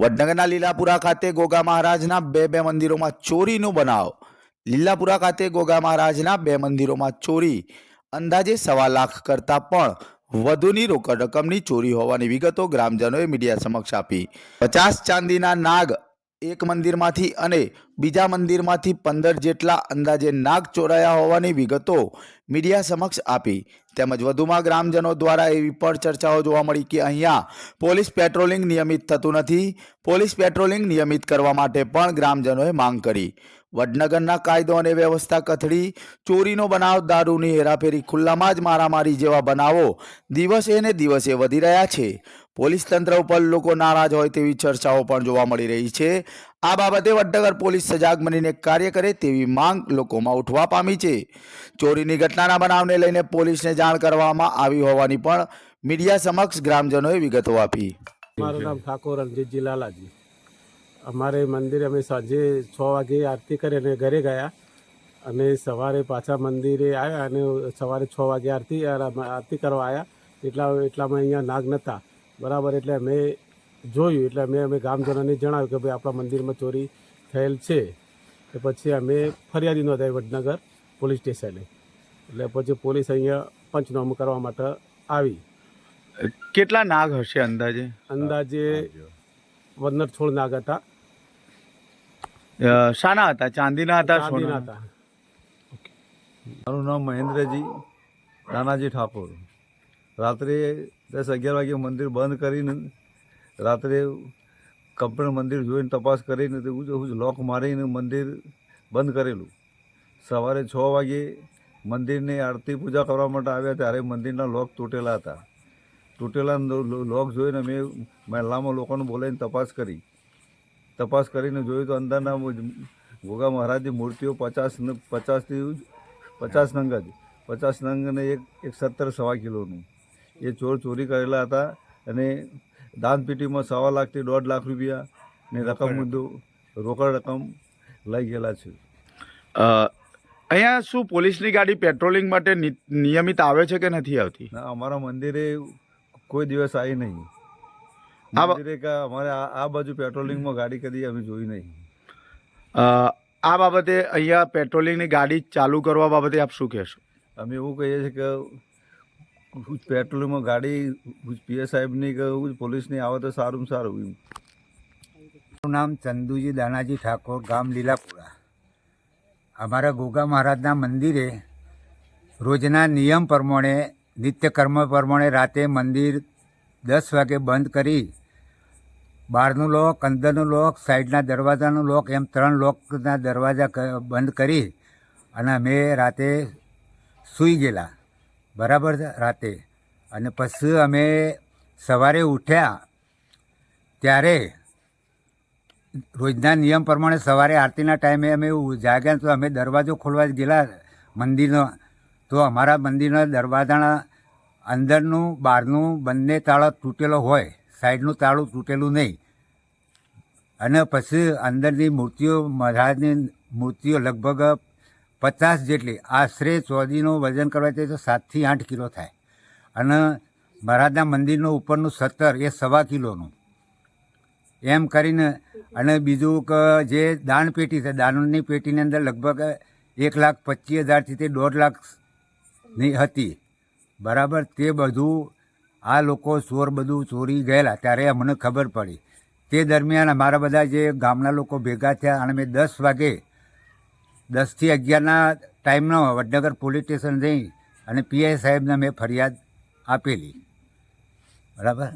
વડનગરના લીલાપુરા ખાતે ગોગા મહારાજના બે બે મંદિરોમાં ચોરીનો બનાવ. લીલાપુરા ખાતે ગોગા મહારાજના બે મંદિરોમાં ચોરી. અંદાજે સવા લાખ કરતાં પણ વધુની રોકડ રકમની ચોરી હોવાની વિગતો ગ્રામજનોએ મીડિયા સમક્ષ આપી. પચાસ ચાંદીના નાગ એક મંદિરમાંથી અને બીજા મંદિરમાંથી પંદર જેટલા અંદાજે નાગ ચોરાયા હોવાની વિગતો મીડિયા સમક્ષ આપી. તેમજ વધુમાં ગ્રામજનો દ્વારા એવી પણ ચર્ચાઓ જોવા મળી કે અહીંયા પોલીસ પેટ્રોલિંગ નિયમિત થતું નથી. પોલીસ પેટ્રોલિંગ નિયમિત કરવા માટે પણ ગ્રામજનોએ માંગ કરી. વડનગરના કાયદો અને વ્યવસ્થા કથળી, ચોરીનો બનાવ, દારૂની હેરાફેરી ખુલ્લામાં જ મારામારી જેવા બનાવો દિવસે ને દિવસે વધી રહ્યા છે. પોલીસ તંત્ર ઉપર લોકો નારાજ હોય તેવી ચર્ચાઓ પણ જોવા મળી રહી છે. આ બાબતે વડનગર પોલીસ સજાગ બનીને કાર્ય કરે તેવી માંગ લોકોમાં ઉઠવા પામી છે. ચોરીની ઘટનાના બનાવને લઈને પોલીસને જાણ કરવામાં આવી હોવાની પણ મીડિયા સમક્ષ ગ્રામજનોએ વિગતો આપી. મારું નામ ઠાકોર રણજીતજી લાલાજી. અમારે મંદિરે અમે સાંજે છ વાગે આરતી કરી અને ઘરે ગયા. અને સવારે પાછા મંદિરે આવ્યા અને સવારે છ વાગે આરતી આરતી કરવા આવ્યા. એટલા એટલામાં અહીંયા નાગ નહોતા બરાબર એટલે અમે જોયું એટલે અમે અમે ગામજનોને જણાવ્યું કે ભાઈ આપણા મંદિરમાં ચોરી થયેલ છે. એ પછી અમે ફરિયાદી નોંધાવી વડનગર પોલીસ સ્ટેશને. એટલે પછી પોલીસ અહીંયા પંચનામું કરવા માટે આવી. કેટલા નાગ હશે અંદાજે? અંદાજે વનર છોડ નાગ હતા. શાના હતા? ચાંદીના હતા ચાંદીના હતા. મારું નામ મહેન્દ્રજી નાનાજી ઠાકોર. રાત્રે દસ અગિયાર વાગે મંદિર બંધ કરીને રાત્રે કમ્પ્લેટ મંદિર જોઈને તપાસ કરીને તે હું લોક મારીને મંદિર બંધ કરેલું. સવારે છ વાગે મંદિરની આરતી પૂજા કરવા માટે આવ્યા ત્યારે મંદિરના લોક તૂટેલા હતા. તૂટેલા લોક જોઈને મેં મહેલામાં લોકોને બોલાવીને તપાસ કરી. તપાસ કરીને જોયું તો અંદરના ગોગા મહારાજની મૂર્તિઓ પચાસ પચાસથી પચાસ નંગ જ. પચાસ નંગ અને એક એક સત્તર સવા કિલોનું. એ ચોર ચોરી કરેલા હતા અને દાનપેટીમાં સવા લાખથી દોઢ લાખ રૂપિયા ને રકમ મુદ્દો રોકડ રકમ લઈ ગયેલા છે. અહીંયા શું પોલીસની ગાડી પેટ્રોલિંગ માટે નિયમિત આવે છે કે નથી આવતી? ના અમારા મંદિરે કોઈ દિવસ આવી નહીં. મંદિરે કે અમારે આ આ બાજુ પેટ્રોલિંગમાં ગાડી કદી અમે જોઈ નહીં. આ બાબતે અહીંયા પેટ્રોલિંગની ગાડી ચાલુ કરવા બાબતે આપ શું કહેશો? અમે એવું કહીએ છીએ કે હું પેટ્રોલિંગમાં ગાડી પીએસ સાહેબની કે પોલીસની આવે તો સારું સારું એમ. મારું નામ ચંદુજી દાનાજી ઠાકોર, ગામ લીલાપુરા. અમારા ગોગા મહારાજના મંદિરે રોજના નિયમ પ્રમાણે નિત્યકર્મ પ્રમાણે રાતે મંદિર દસ વાગે બંધ કરી, બહારનું લોક, અંદરનું લોક, સાઈડના દરવાજાનું લોક, એમ ત્રણ લોકના દરવાજા બંધ કરી અને અમે રાતે સૂઈ ગયેલા. બરાબર રાતે. અને પછી અમે સવારે ઉઠ્યા. ત્યારે રોજના નિયમ પ્રમાણે સવારે આરતીના ટાઈમે અમે જાગ્યા તો અમે દરવાજો ખોલવા જ ગયેલા મંદિરનો. તો અમારા મંદિરના દરવાજાના અંદરનું, બહારનું બંને તાળા તૂટેલો હોય, સાઈડનું તાળું તૂટેલું નહીં. અને પછી અંદરની મૂર્તિઓ, મહારાજની મૂર્તિઓ લગભગ પચાસ જેટલી. આશરે ચોદીનું વજન કરવા જાય તો સાતથી આઠ કિલો થાય. અને મહારાજના મંદિરનું ઉપરનું સત્તર એ સવા કિલોનું. એમ કરીને અને બીજું કે જે દાન પેટી છે, દાનની પેટીની અંદર લગભગ એક લાખ પચીસ હજારથી તે દોઢ લાખની હતી. બરાબર? તે બધું આ લોકો ચોર બધું ચોરી ગયેલા. ત્યારે અમને ખબર પડી. તે દરમિયાન અમારા બધા જે ગામના લોકો ભેગા થયા અને મેં દસ વાગે દસથી અગિયારના ટાઈમનો વડનગર પોલીસ સ્ટેશન જઈ અને પીઆઈ સાહેબને મેં ફરિયાદ આપેલી. બરાબર?